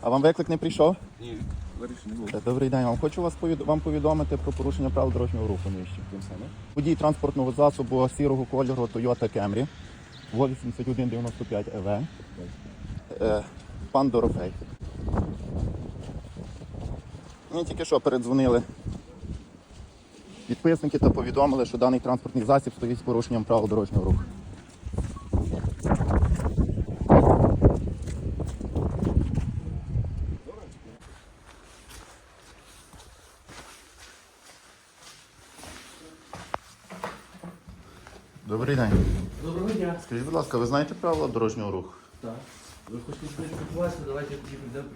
А вам виклик не прийшов? Ні, вирішив не було. Е, Добрий день. Вам хочу вас повід... вам повідомити про порушення правил дорожнього руху нижче. Водій транспортного засобу сірого кольору Toyota Camry. 8195 ЕВ. Е, пан Дорофей. Мені тільки що передзвонили підписники та повідомили, що даний транспортний засіб стоїть з порушенням правил дорожнього руху. Добрий день. Доброго дня. Скажіть, будь ласка, ви знаєте правила дорожнього руху? Так. Ви хочете спілкуватися, давайте тоді прийдемо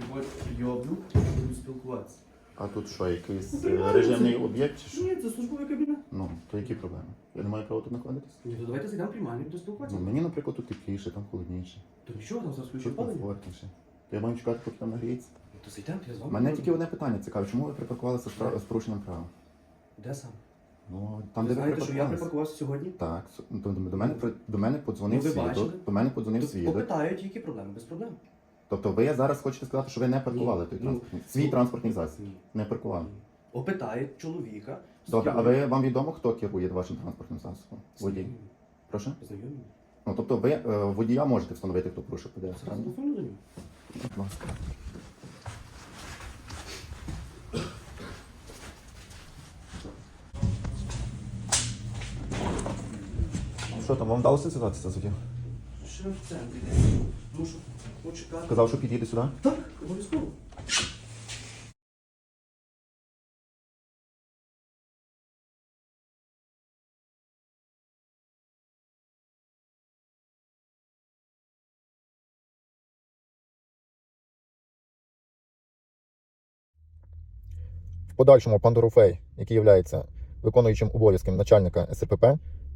прийому, будемо спілкуватися. А тут що, якийсь е, режимний об'єкт чи що? Ні, це службовий кабінет. Ну, то які проблеми? Я не маю права тут знаходитись? Ні, то давайте зайдемо приймальні, будемо Ну, мені, наприклад, тут тепліше, там холодніше, То нічого, там зараз включить тут опалення. комфортніше. Я маю чекати, поки там нагріється. То зайдемо, я з вами. Мене тільки одне питання цікаве, чому ви припаркувалися з, пра- з порушенням права? Де сам? Ну, там, Ви де знаєте, що я припаркувався сьогодні? Так, до, до, мене, при- до мене подзвонив Ну, ви свідок. До мене подзвонив свідок. Попитають, які проблеми, без проблем. Тобто ви зараз хочете сказати, що ви не паркували Ні. той Ну, транспортний, свій ну, транспортний засіб. Ні. Не паркували. Опитають чоловіка. Добре, а ви вам відомо, хто керує вашим транспортним засобом? Водій. Знайомі. Прошу? Знайомі. Ну тобто ви е, водія можете встановити, хто порушив Зараз правильно? телефону до нього. Будь ласка. Що там, вам вдалося зв'язатися з водієм? Ще в центрі. Мушу почекати. Сказав, що підійде сюди? Так, обов'язково. В подальшому пан Дорофей, який є виконуючим обов'язком начальника СРПП,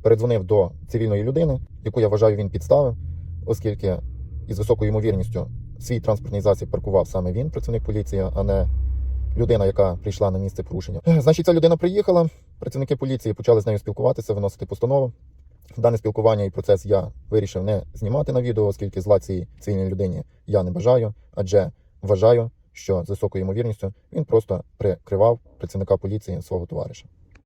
передзвонив до цивільної людини, яку я вважаю він підставив, оскільки із високою ймовірністю свій транспортний засіб паркував саме він, працівник поліції, а не людина, яка прийшла на місце порушення. Е, Значить, ця людина приїхала. Працівники поліції почали з нею спілкуватися, виносити постанову. Дане спілкування і процес я вирішив не знімати на відео, оскільки зла цій цивільній людині я не бажаю, адже вважаю, що з високою ймовірністю він просто прикривав працівника поліції свого товариша.